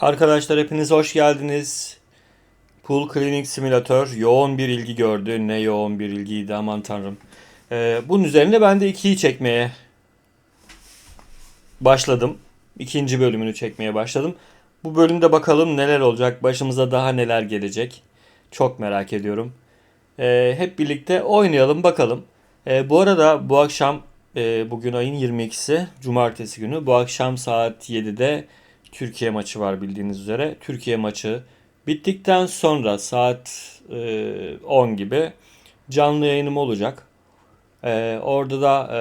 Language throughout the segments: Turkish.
Arkadaşlar hepiniz hoş geldiniz. Pool Cleaning Simulator yoğun bir ilgi gördü. Ne yoğun bir ilgiydi aman tanrım. Ee, bunun üzerine ben de 2'yi çekmeye başladım. İkinci bölümünü çekmeye başladım. Bu bölümde bakalım neler olacak. Başımıza daha neler gelecek. Çok merak ediyorum. Ee, hep birlikte oynayalım bakalım. Ee, bu arada bu akşam e, bugün ayın 22'si Cumartesi günü. Bu akşam saat 7'de Türkiye maçı var bildiğiniz üzere. Türkiye maçı bittikten sonra saat e, 10 gibi canlı yayınım olacak. E, orada da e,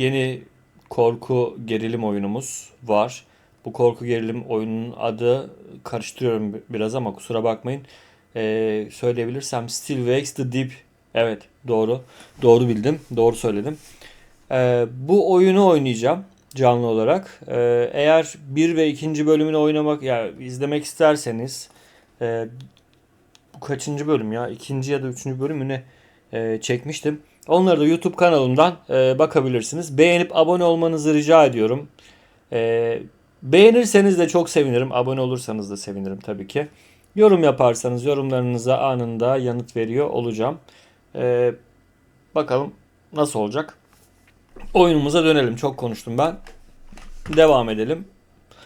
yeni korku gerilim oyunumuz var. Bu korku gerilim oyunun adı karıştırıyorum bi- biraz ama kusura bakmayın. E, söyleyebilirsem Still Wakes the Deep. Evet doğru. Doğru bildim. Doğru söyledim. E, bu oyunu oynayacağım canlı olarak. Ee, eğer bir ve ikinci bölümünü oynamak ya yani izlemek isterseniz e, bu kaçıncı bölüm ya ikinci ya da üçüncü bölümünü e, çekmiştim. Onları da YouTube kanalımdan e, bakabilirsiniz. Beğenip abone olmanızı rica ediyorum. E, beğenirseniz de çok sevinirim. Abone olursanız da sevinirim tabii ki. Yorum yaparsanız yorumlarınıza anında yanıt veriyor olacağım. E, bakalım nasıl olacak. Oyunumuza dönelim. Çok konuştum ben. Devam edelim.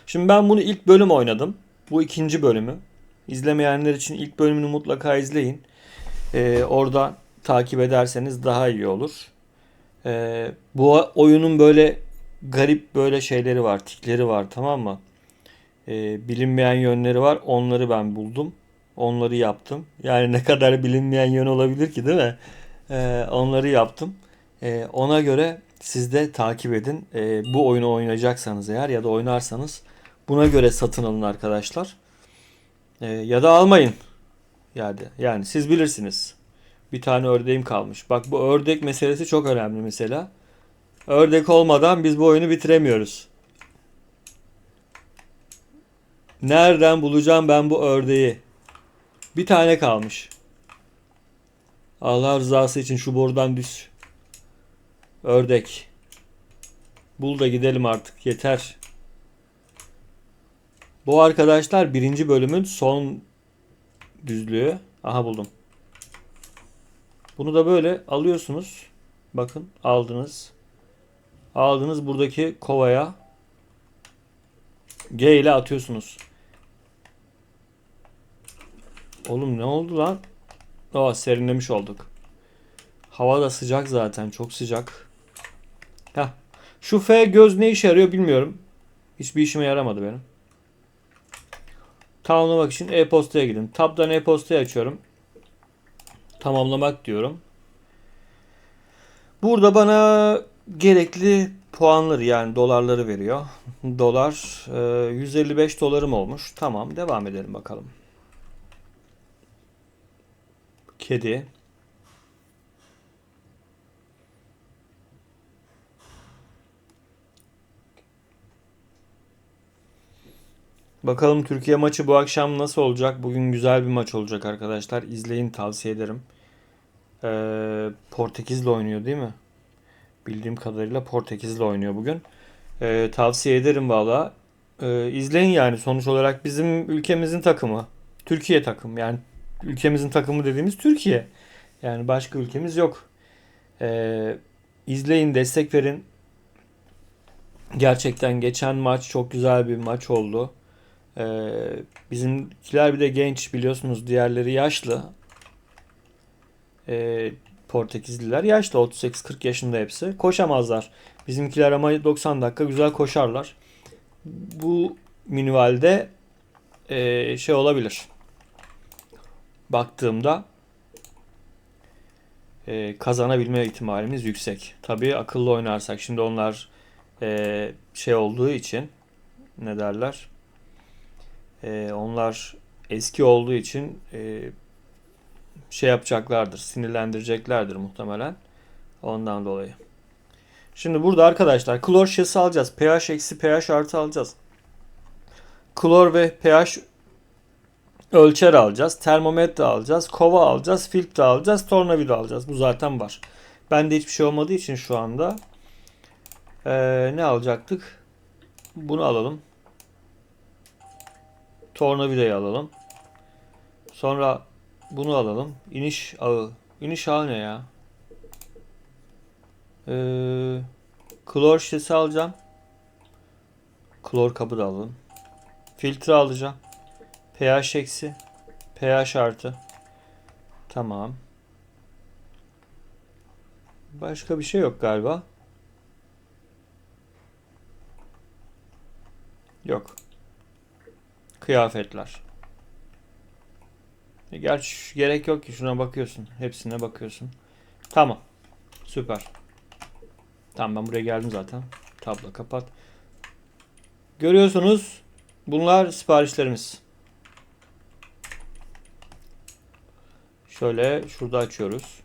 Şimdi ben bunu ilk bölüm oynadım. Bu ikinci bölümü. İzlemeyenler için ilk bölümünü mutlaka izleyin. Ee, orada takip ederseniz daha iyi olur. Ee, bu oyunun böyle garip böyle şeyleri var, tikleri var tamam mı? Ee, bilinmeyen yönleri var. Onları ben buldum. Onları yaptım. Yani ne kadar bilinmeyen yön olabilir ki değil mi? Ee, onları yaptım. Ee, ona göre siz de takip edin. Ee, bu oyunu oynayacaksanız eğer ya da oynarsanız buna göre satın alın arkadaşlar. Ee, ya da almayın. Yani, yani siz bilirsiniz. Bir tane ördeğim kalmış. Bak bu ördek meselesi çok önemli mesela. Ördek olmadan biz bu oyunu bitiremiyoruz. Nereden bulacağım ben bu ördeği? Bir tane kalmış. Allah rızası için şu borudan düş. Ördek. Bul da gidelim artık. Yeter. Bu arkadaşlar birinci bölümün son düzlüğü. Aha buldum. Bunu da böyle alıyorsunuz. Bakın aldınız. Aldınız buradaki kovaya G ile atıyorsunuz. Oğlum ne oldu lan? Aa serinlemiş olduk. Hava da sıcak zaten. Çok sıcak. Heh. Şu F göz ne işe yarıyor bilmiyorum. Hiçbir işime yaramadı benim. Tamamlamak için e-postaya gidin. Tab'dan e-postayı açıyorum. Tamamlamak diyorum. Burada bana gerekli puanları yani dolarları veriyor. Dolar e, 155 dolarım olmuş. Tamam devam edelim bakalım. Kedi. Bakalım Türkiye maçı bu akşam nasıl olacak? Bugün güzel bir maç olacak arkadaşlar. İzleyin tavsiye ederim. Ee, Portekiz'le oynuyor değil mi? Bildiğim kadarıyla Portekiz'le oynuyor bugün. Ee, tavsiye ederim valla. Ee, izleyin yani sonuç olarak bizim ülkemizin takımı. Türkiye takım yani ülkemizin takımı dediğimiz Türkiye. Yani başka ülkemiz yok. Ee, izleyin destek verin. Gerçekten geçen maç çok güzel bir maç oldu. Ee, bizimkiler bir de genç biliyorsunuz diğerleri yaşlı. Ee, Portekizliler yaşlı 38-40 yaşında hepsi. Koşamazlar. Bizimkiler ama 90 dakika güzel koşarlar. Bu minvalde e, şey olabilir. Baktığımda e, kazanabilme ihtimalimiz yüksek. Tabii akıllı oynarsak. Şimdi onlar e, şey olduğu için ne derler? E, onlar eski olduğu için e, şey yapacaklardır, sinirlendireceklerdir muhtemelen. Ondan dolayı. Şimdi burada arkadaşlar klor şişesi alacağız. pH eksi pH artı alacağız. Klor ve pH ölçer alacağız. Termometre alacağız. Kova alacağız. Filtre alacağız. Tornavida alacağız. Bu zaten var. Bende hiçbir şey olmadığı için şu anda ee, ne alacaktık? Bunu alalım. Tornavidayı alalım. Sonra bunu alalım. İniş ağı. İniş ağı ne ya? Ee, klor şişesi alacağım. Klor kabı da alalım. Filtre alacağım. pH eksi. pH artı. Tamam. Başka bir şey yok galiba. Yok. Kıyafetler. E, Gerçi gerek yok ki şuna bakıyorsun. Hepsine bakıyorsun. Tamam. Süper. Tamam ben buraya geldim zaten. Tablo kapat. Görüyorsunuz bunlar siparişlerimiz. Şöyle şurada açıyoruz.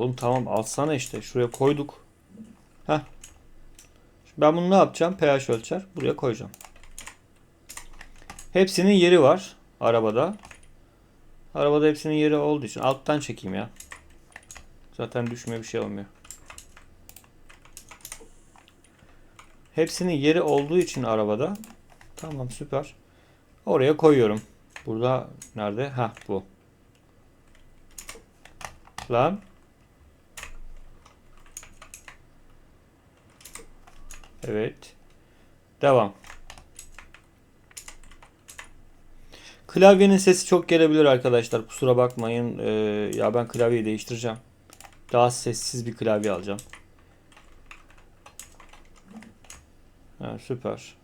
Oğlum tamam alsana işte. Şuraya koyduk. Heh. Şimdi ben bunu ne yapacağım? pH ölçer. Buraya koyacağım. Hepsinin yeri var arabada. Arabada hepsinin yeri olduğu için alttan çekeyim ya. Zaten düşme bir şey olmuyor. Hepsinin yeri olduğu için arabada. Tamam süper. Oraya koyuyorum. Burada nerede? Ha bu. Lan. Evet. Devam. Klavyenin sesi çok gelebilir arkadaşlar. Kusura bakmayın. Ee, ya ben klavyeyi değiştireceğim. Daha sessiz bir klavye alacağım. Ha, süper.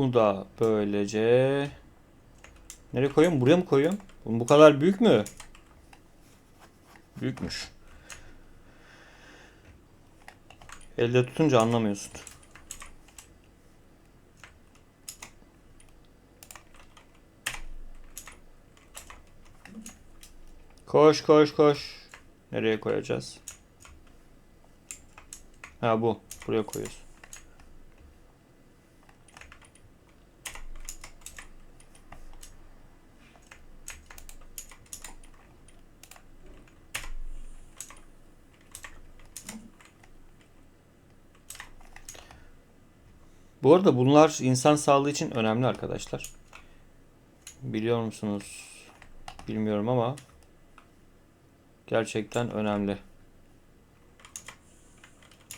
Bu da böylece Nereye koyuyorum? Buraya mı koyuyorum? Bu bu kadar büyük mü? Büyükmüş. Elde tutunca anlamıyorsun. Koş koş koş. Nereye koyacağız? Ha bu. Buraya koyuyoruz. Bu arada bunlar insan sağlığı için önemli arkadaşlar. Biliyor musunuz? Bilmiyorum ama gerçekten önemli.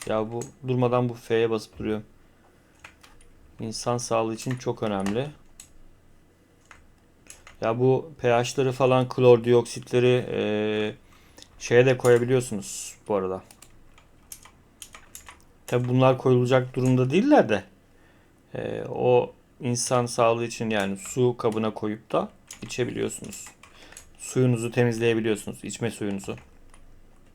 Ya bu durmadan bu F'ye basıp duruyor. İnsan sağlığı için çok önemli. Ya bu pH'ları falan klor dioksitleri eee, şeye de koyabiliyorsunuz bu arada. Tabi bunlar koyulacak durumda değiller de eee, o insan sağlığı için yani su kabına koyup da içebiliyorsunuz. Suyunuzu temizleyebiliyorsunuz. içme suyunuzu.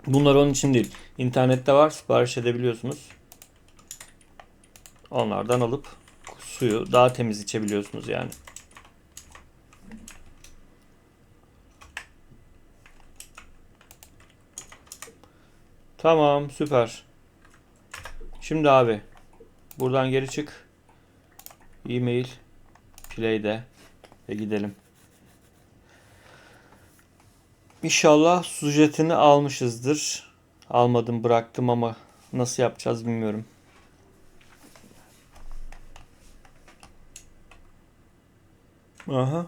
Bunlar onun için değil. İnternette var. Sipariş edebiliyorsunuz. Onlardan alıp suyu daha temiz içebiliyorsunuz yani. Tamam, süper. Şimdi abi buradan geri çık. E-mail play'de ve gidelim. İnşallah sujetini almışızdır. Almadım bıraktım ama nasıl yapacağız bilmiyorum. Aha.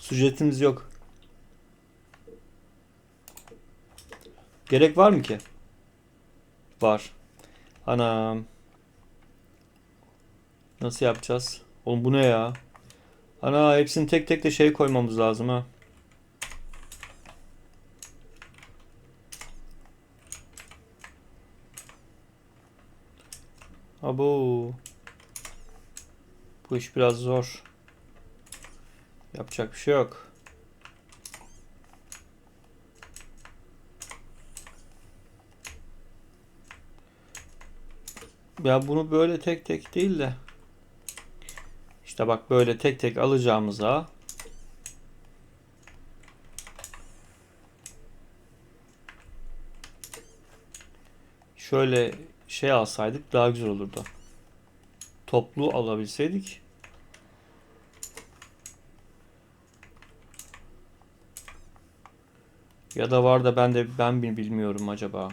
Sujetimiz yok. Gerek var mı ki? Var. Anam. Nasıl yapacağız? Oğlum bu ne ya? Ana hepsini tek tek de şey koymamız lazım ha. Abo. Bu iş biraz zor. Yapacak bir şey yok. Ya bunu böyle tek tek değil de işte bak böyle tek tek alacağımıza Şöyle şey alsaydık daha güzel olurdu. Toplu alabilseydik. Ya da var da ben de ben mi bilmiyorum acaba.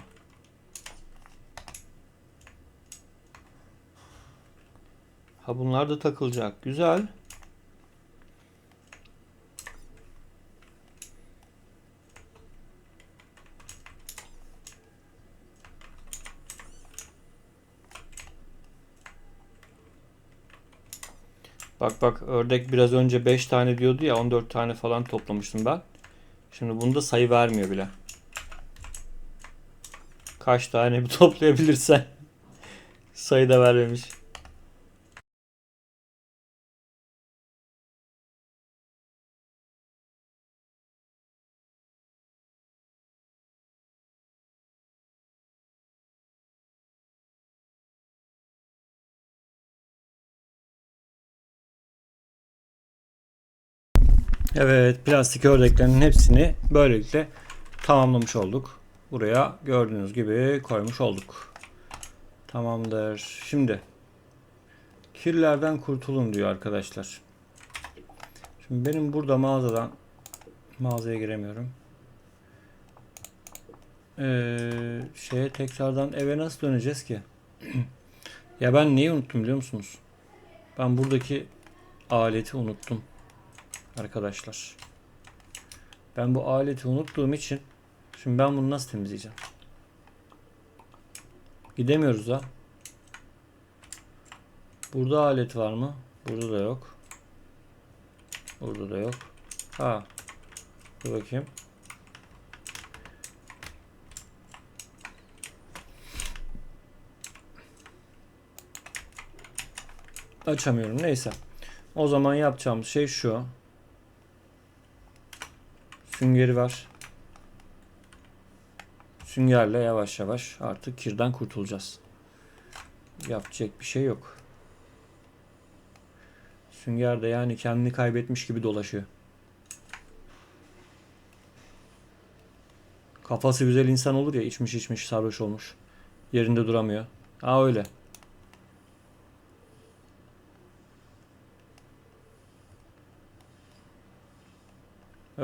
Ha bunlar da takılacak. Güzel. Bak bak ördek biraz önce 5 tane diyordu ya 14 tane falan toplamıştım ben. Şimdi bunda sayı vermiyor bile. Kaç tane bir toplayabilirsen sayı da vermemiş. Evet, plastik ördeklerin hepsini böylelikle tamamlamış olduk. Buraya gördüğünüz gibi koymuş olduk. Tamamdır. Şimdi kirlerden kurtulun diyor arkadaşlar. Şimdi benim burada mağazadan mağazaya giremiyorum. Ee, şeye tekrardan eve nasıl döneceğiz ki? ya ben neyi unuttum biliyor musunuz? Ben buradaki aleti unuttum arkadaşlar. Ben bu aleti unuttuğum için şimdi ben bunu nasıl temizleyeceğim? Gidemiyoruz ha. Burada alet var mı? Burada da yok. Burada da yok. Ha. Dur bakayım. Açamıyorum. Neyse. O zaman yapacağımız şey şu. Süngeri var. Süngerle yavaş yavaş artık kirden kurtulacağız. Yapacak bir şey yok. Sünger de yani kendini kaybetmiş gibi dolaşıyor. Kafası güzel insan olur ya içmiş içmiş sarhoş olmuş. Yerinde duramıyor. Ha öyle.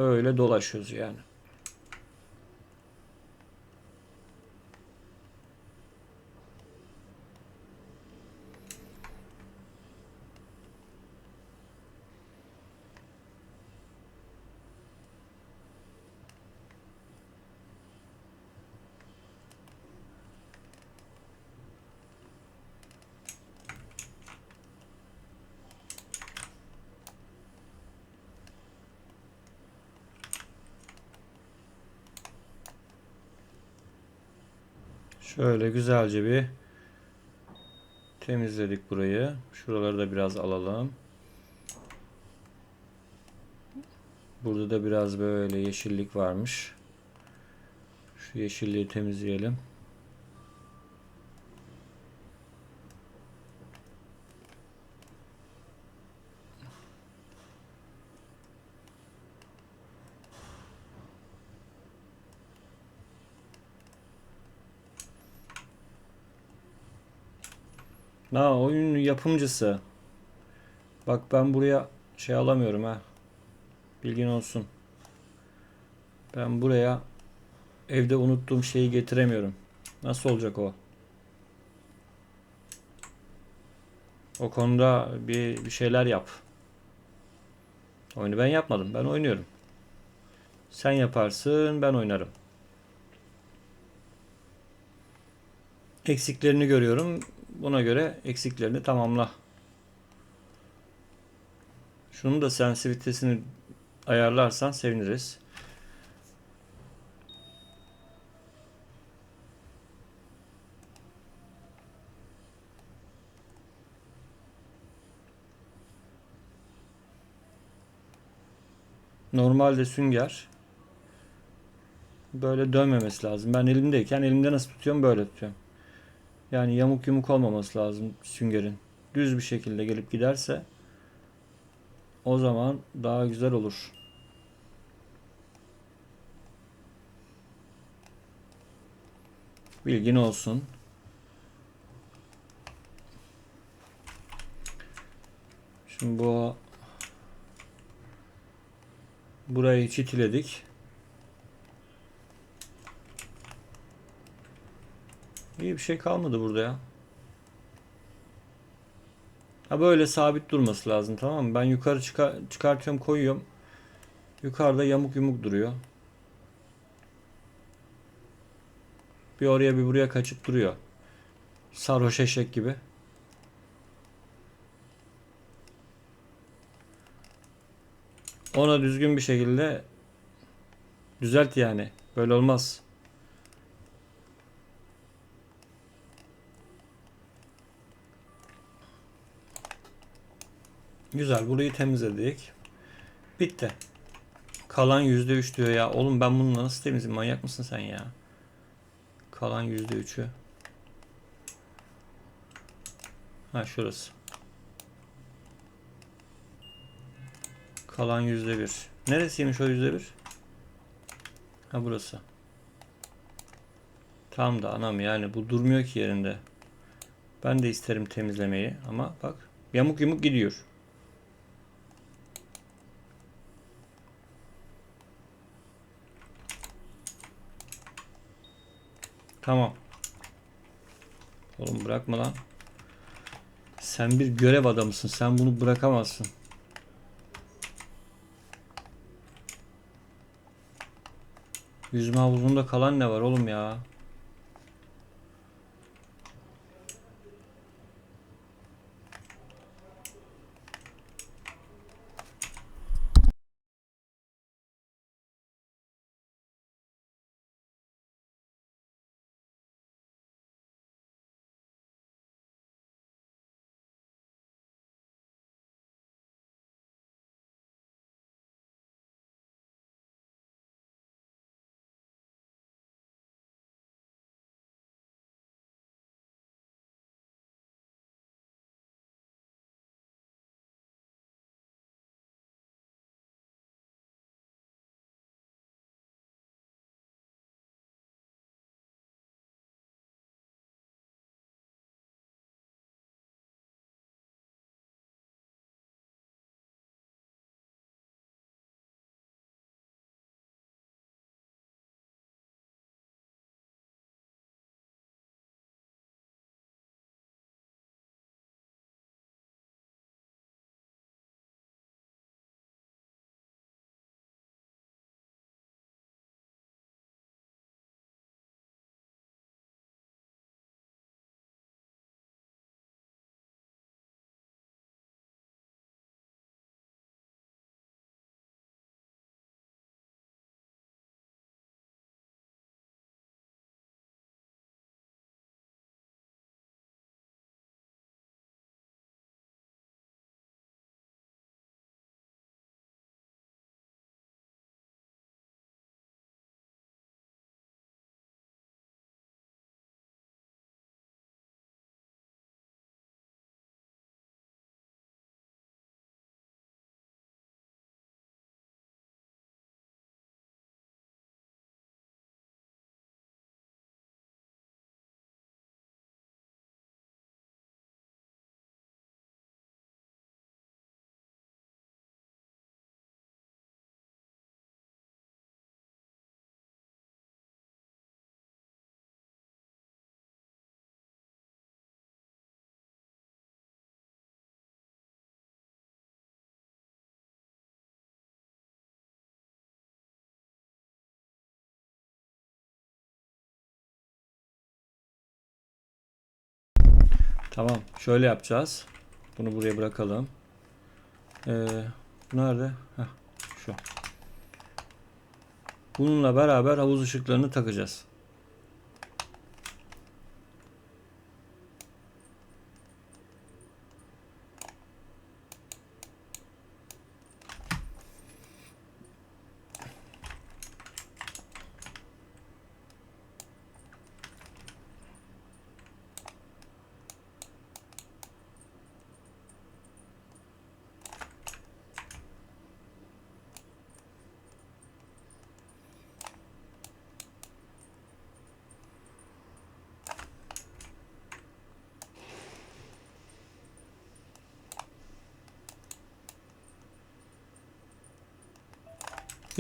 Öyle dolaşıyoruz yani. Şöyle güzelce bir temizledik burayı. Şuraları da biraz alalım. Burada da biraz böyle yeşillik varmış. Şu yeşilliği temizleyelim. Ha oyun yapımcısı. Bak ben buraya şey alamıyorum ha. Bilgin olsun. Ben buraya evde unuttuğum şeyi getiremiyorum. Nasıl olacak o? O konuda bir, bir şeyler yap. Oyunu ben yapmadım. Ben oynuyorum. Sen yaparsın, ben oynarım. Eksiklerini görüyorum. Buna göre eksiklerini tamamla. Şunun da sensitivitesini ayarlarsan seviniriz. Normalde sünger böyle dönmemesi lazım. Ben elimdeyken elimde nasıl tutuyorum böyle tutuyorum. Yani yamuk yumuk olmaması lazım süngerin. Düz bir şekilde gelip giderse o zaman daha güzel olur. Bilgin olsun. Şimdi bu burayı çitiledik. İyi bir şey kalmadı burada ya. Ha böyle sabit durması lazım tamam mı? Ben yukarı çıkar çıkartıyorum koyuyorum. Yukarıda yamuk yumuk duruyor. Bir oraya bir buraya kaçıp duruyor. Sarhoş eşek gibi. Ona düzgün bir şekilde düzelt yani. Böyle olmaz. Güzel. Burayı temizledik. Bitti. Kalan %3 diyor ya. Oğlum ben bunu nasıl temizleyeyim? Manyak mısın sen ya? Kalan %3'ü. Ha şurası. Kalan %1. Neresiymiş o %1? Ha burası. Tam da anam yani bu durmuyor ki yerinde. Ben de isterim temizlemeyi ama bak yamuk yumuk gidiyor. Tamam. Oğlum bırakma lan. Sen bir görev adamısın. Sen bunu bırakamazsın. Yüzme havuzunda kalan ne var oğlum ya? Tamam. Şöyle yapacağız. Bunu buraya bırakalım. Ee, nerede? Heh, şu. Bununla beraber havuz ışıklarını takacağız.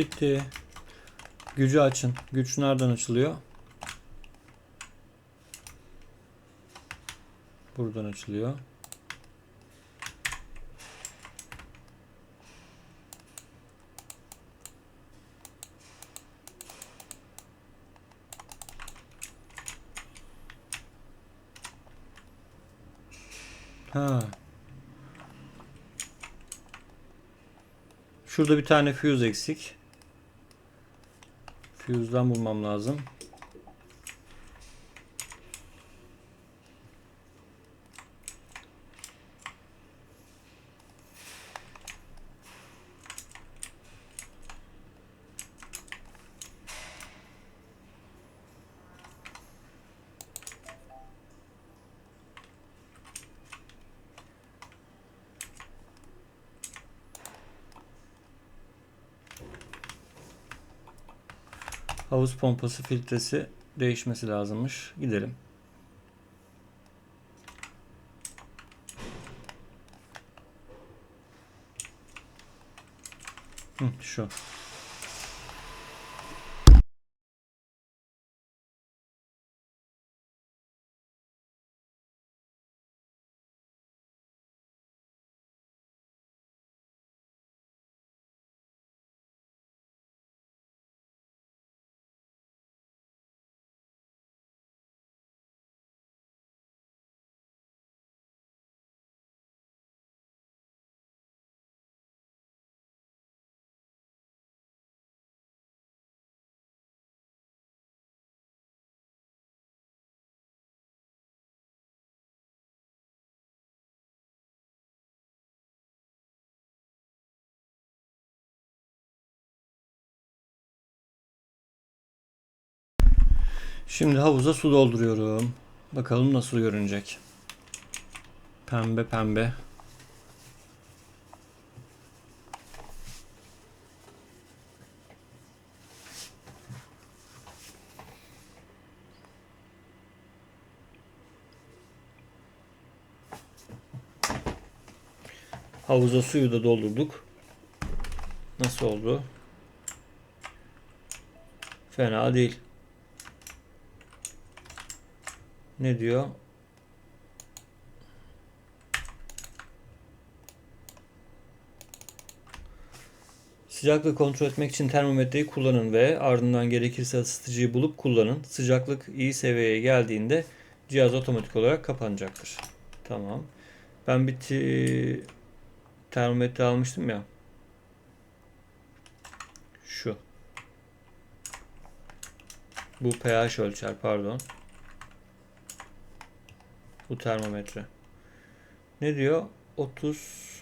Bitti. Gücü açın. Güç nereden açılıyor? Buradan açılıyor. Ha. Şurada bir tane fuse eksik. Fuse'dan bulmam lazım. Havuz pompası filtresi değişmesi lazımmış. Gidelim. Hı, şu. Şimdi havuza su dolduruyorum. Bakalım nasıl görünecek. Pembe pembe. Havuza suyu da doldurduk. Nasıl oldu? Fena değil. Ne diyor? Sıcaklığı kontrol etmek için termometreyi kullanın ve ardından gerekirse ısıtıcıyı bulup kullanın. Sıcaklık iyi seviyeye geldiğinde cihaz otomatik olarak kapanacaktır. Tamam. Ben bir termometre almıştım ya. Şu. Bu pH ölçer pardon. Bu termometre. Ne diyor? 30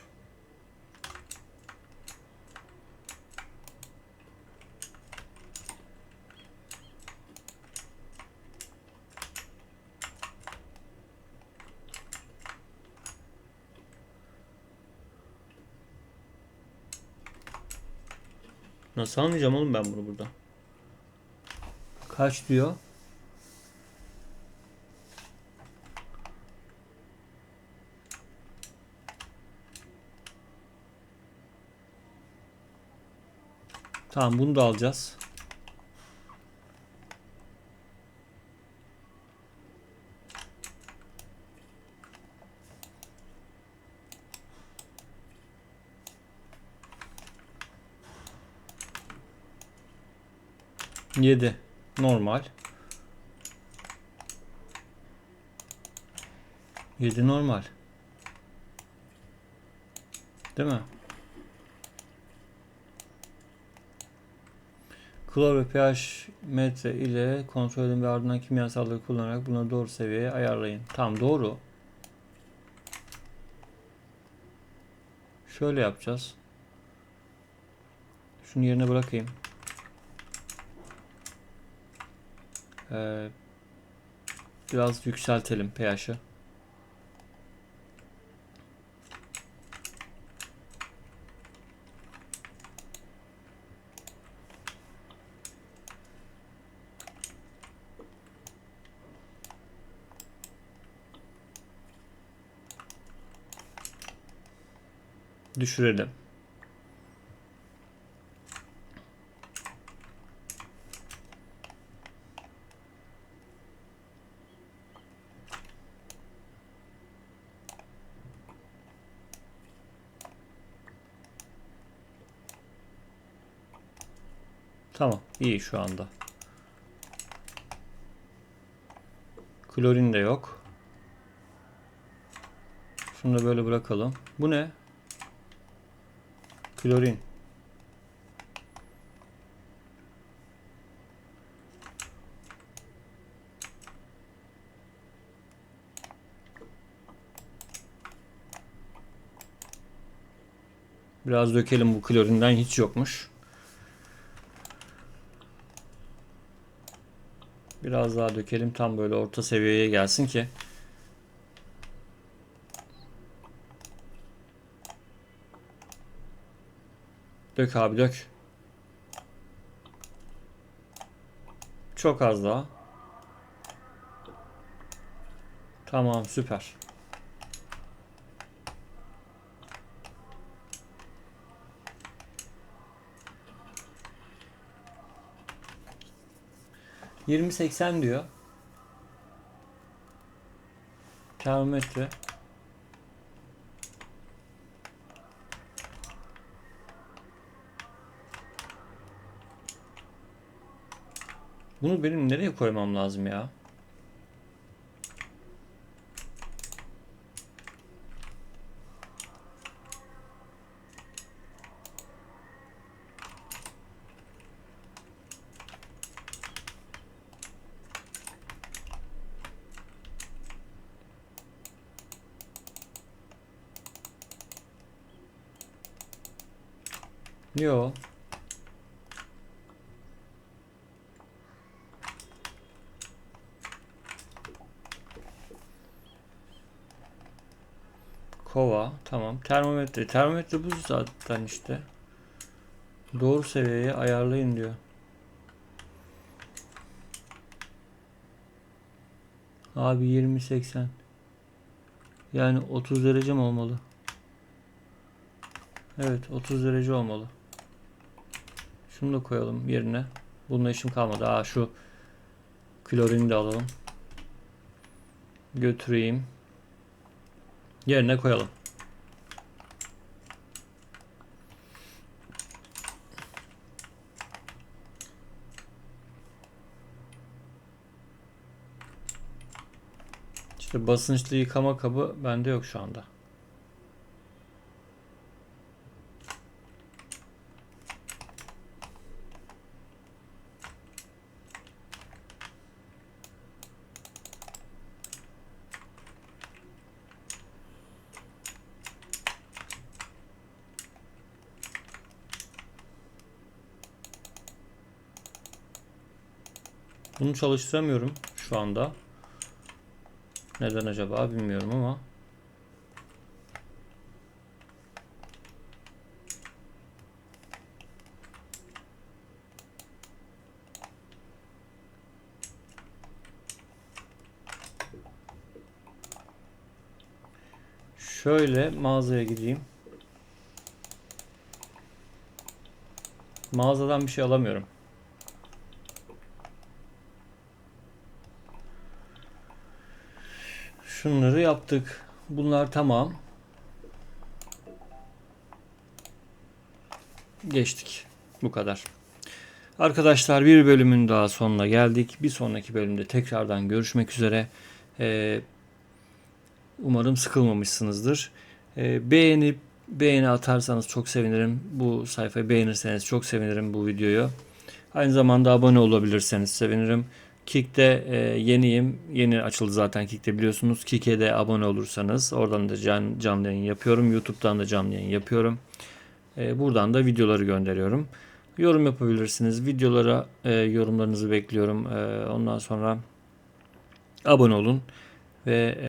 Nasıl anlayacağım oğlum ben bunu burada? Kaç diyor? Tamam bunu da alacağız. Yedi. Normal. Yedi normal. Değil mi? Klor ve pH metre ile kontrol edin ve ardından kimyasalları kullanarak bunu doğru seviyeye ayarlayın. Tam doğru. Şöyle yapacağız. Şunu yerine bırakayım. Ee, biraz yükseltelim pH'ı. düşürelim. Tamam iyi şu anda. Klorin de yok. Şunu da böyle bırakalım. Bu ne? Klorin. Biraz dökelim bu klorinden hiç yokmuş. Biraz daha dökelim tam böyle orta seviyeye gelsin ki. Dök abi dök. Çok az daha. Tamam süper. Yirmi seksen diyor. Termometre. Bunu benim nereye koymam lazım ya? Yo. Kova tamam. Termometre. Termometre bu zaten işte. Doğru seviyeye ayarlayın diyor. Abi 20-80. Yani 30 derece mi olmalı? Evet 30 derece olmalı. Şunu da koyalım yerine. Bununla işim kalmadı. Aa şu klorini de alalım. Götüreyim. Yerine koyalım. İşte basınçlı yıkama kabı bende yok şu anda. Bunu çalıştıramıyorum şu anda. Neden acaba bilmiyorum ama. Şöyle mağazaya gideyim. Mağazadan bir şey alamıyorum. Şunları yaptık. Bunlar tamam. Geçtik. Bu kadar. Arkadaşlar bir bölümün daha sonuna geldik. Bir sonraki bölümde tekrardan görüşmek üzere. Ee, umarım sıkılmamışsınızdır. Ee, beğenip beğeni atarsanız çok sevinirim. Bu sayfayı beğenirseniz çok sevinirim bu videoyu. Aynı zamanda abone olabilirseniz sevinirim. Kick'te e, yeniyim. Yeni açıldı zaten Kick'te biliyorsunuz. Kick'e de abone olursanız oradan da can, canlı yayın yapıyorum. YouTube'dan da canlı yayın yapıyorum. E, buradan da videoları gönderiyorum. Yorum yapabilirsiniz. Videolara e, yorumlarınızı bekliyorum. E, ondan sonra abone olun ve